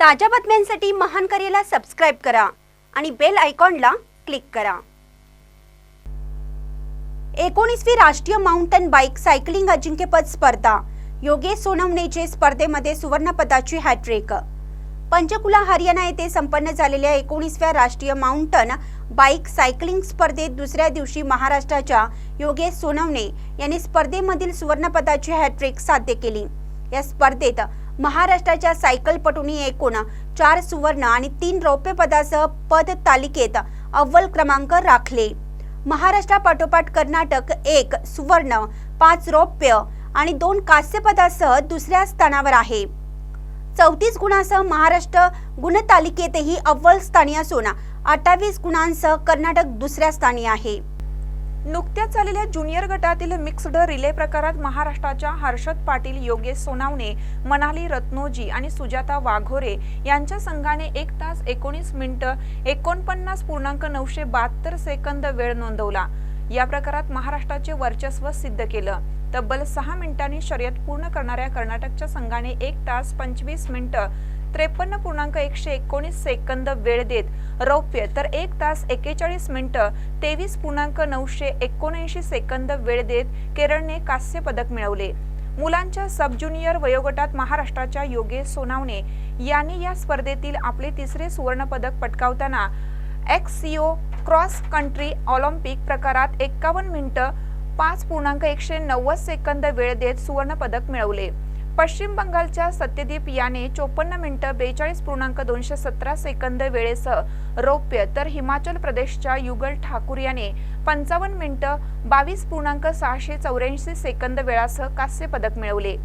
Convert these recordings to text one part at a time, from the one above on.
ताज्या बातम्यांसाठी महान करेला सबस्क्राईब करा आणि बेल आयकॉनला क्लिक करा. एकोणीसवी राष्ट्रीय माउंटन बाईक सायकलिंग अजिंक्यपद स्पर्धा. योगेश सोनवणेचे स्पर्धेमध्ये सुवर्णपदाची हॅट्रिक पंचकुला हरियाणा येथे संपन्न झालेल्या एकोणीसव्या राष्ट्रीय माउंटन बाईक सायकलिंग स्पर्धेत दुसऱ्या दिवशी महाराष्ट्राच्या योगेश सोनवणे यांनी स्पर्धेमधील सुवर्णपदाची हॅट्रिक साध्य केली. या स्पर्धेत महाराष्ट्राच्या सायकलपटूंनी एकूण चार सुवर्ण आणि तीन रौप्य पदासह पद तालिकेत अव्वल क्रमांक राखले. महाराष्ट्रापाठोपाठ कर्नाटक एक सुवर्ण पाच रौप्य आणि दोन कांस्य पदासह दुसऱ्या स्थानावर आहे. चौतीस गुणांसह महाराष्ट्र गुणतालिकेतही अव्वल स्थानी असून अठ्ठावीस गुणांसह कर्नाटक दुसऱ्या स्थानी आहे. नुकत्याच झालेल्या ज्युनियर गटातील मिक्स्ड रिले प्रकारात महाराष्ट्राच्या हर्षद पाटील योगेश सोनावणे मनाली रत्नोजी आणि सुजाता वाघोरे यांच्या संघाने एक तास एकोणीस मिनिटं एकोणपन्नास पूर्णांक नऊशे बहात्तर सेकंद वेळ नोंदवला. या प्रकारात महाराष्ट्राचे वर्चस्व सिद्ध केलं. तब्बल सहा मिनिटांनी शर्यत पूर्ण करणाऱ्या कर्नाटकच्या संघाने एक तास पंचवीस मिनिटं त्रेपन्न पूर्णांक एकशे एकोणीस सेकंद वेळ देत रौप्य तर एक तास एकेचाळीस मिनिटं तेवीस पूर्णांक नऊशे एकोणऐंशी सेकंद वेळ देत केरळने कांस्य पदक मिळवले. मुलांच्या सब ज्युनियर वयोगटात महाराष्ट्राच्या योगेश सोनावणे यांनी या स्पर्धेतील आपले तिसरे सुवर्णपदक पटकावताना एक्सिओ क्रॉस कंट्री ऑलिम्पिक प्रकारात एक्कावन्न मिनिटं पाच पूर्णांक एकशे नव्वद सेकंद वेळ देत सुवर्णपदक मिळवले. पश्चिम बंगालच्या सत्यदीप याने चोपन्न मिनिटं बेचाळीस पूर्णांक दोनशे सतरा सेकंद वेळेसह रौप्य तर हिमाचल प्रदेशच्या युगल ठाकूर याने पंचावन्न मिनिटं बावीस पूर्णांक सहाशे चौऱ्याऐंशी सेकंद वेळासह कांस्य पदक मिळवले.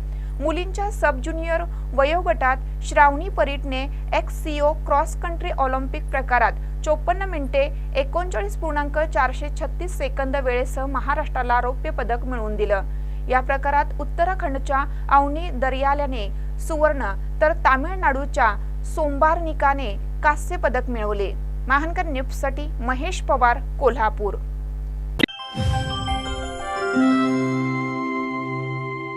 मुलींच्या सब ज्युनियर वयोगटात Shravani परीटने X CO cross country Olympic प्रकारात चोपन्न मिनिटे एकोणचाळीस पूर्णांक चारशे छत्तीस सेकंद वेळेसह महाराष्ट्राला रौप्य पदक मिळवून दिलं. या प्रकारात उत्तराखंडच्या अवनी दर्याल्याने सुवर्ण तर तामिळनाडूच्या सोमबारनिकाने कांस्य पदक मिळवले. महानकर न्यूजसाठी महेश पवार कोल्हापूर.